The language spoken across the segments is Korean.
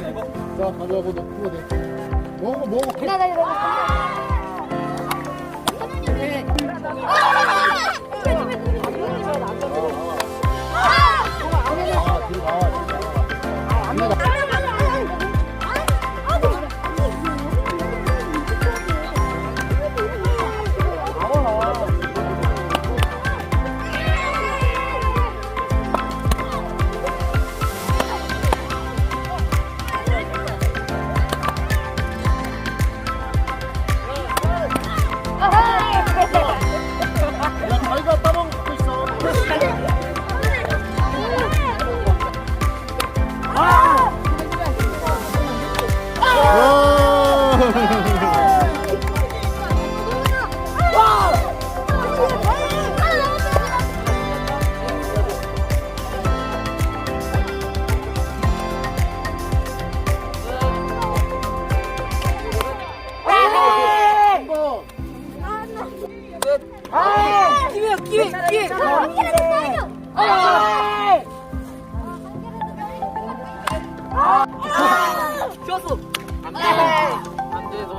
자, 가져가고 넣고 돼. 먹어, 먹어. 아,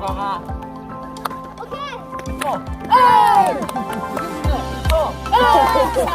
돌아가 둘둘둘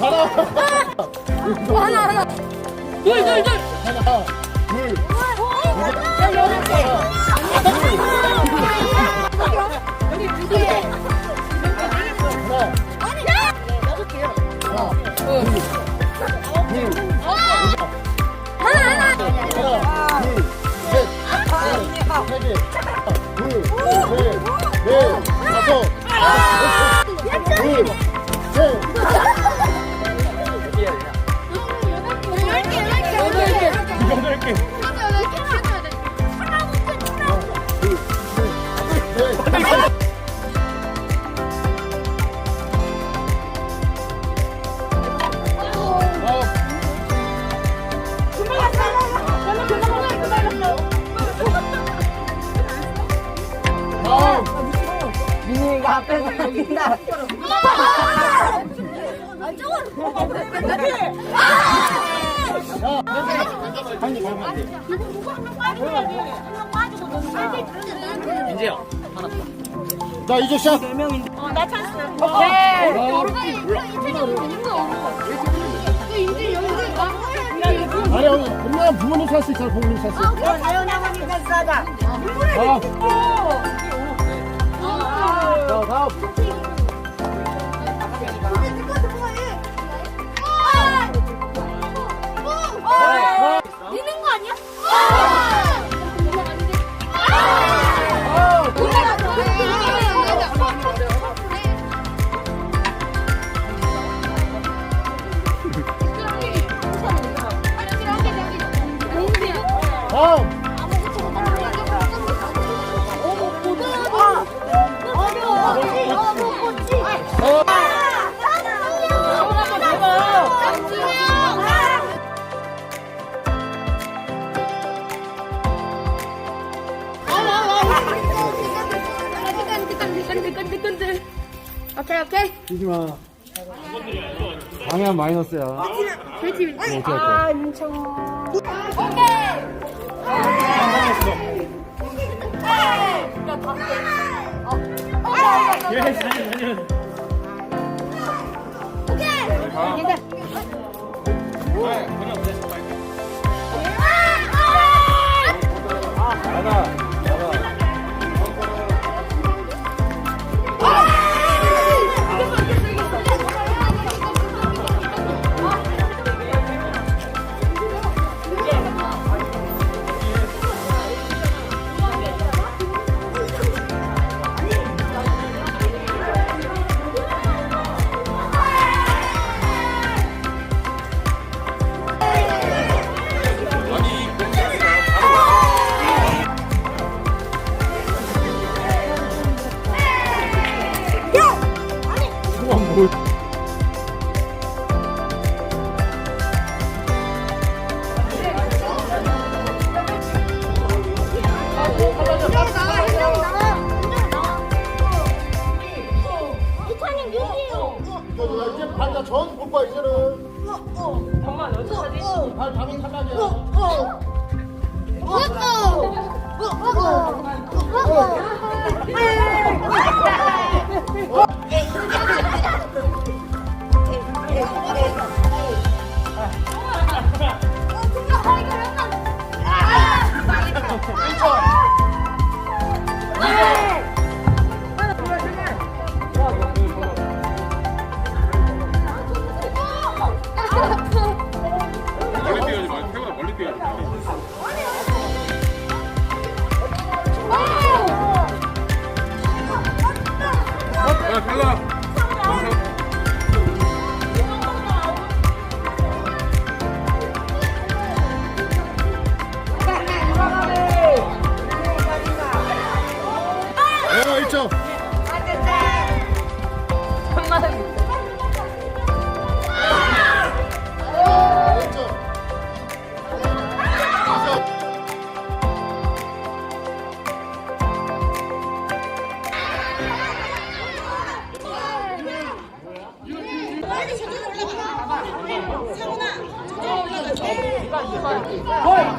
하나, 둘, 하나, 둘, 셋, 넷, 한개 가면 안 돼. 민재야 하나 자, 이제 샷. 아니, 여기 분명 부모님 샷이 있잖아, 부모님 샷이. 아, 자, 다음. 오케이 오케이 뛰지 마. 방향 마이너스야. 저희 팀 어떻게 할 거야? 오케이 잘했어. 잘했어, 잘했어. 하나. 정말 어디 사진? 발 잡은 사람이야. 어. Yalla. 加油呢！加油呢！快快快！快快！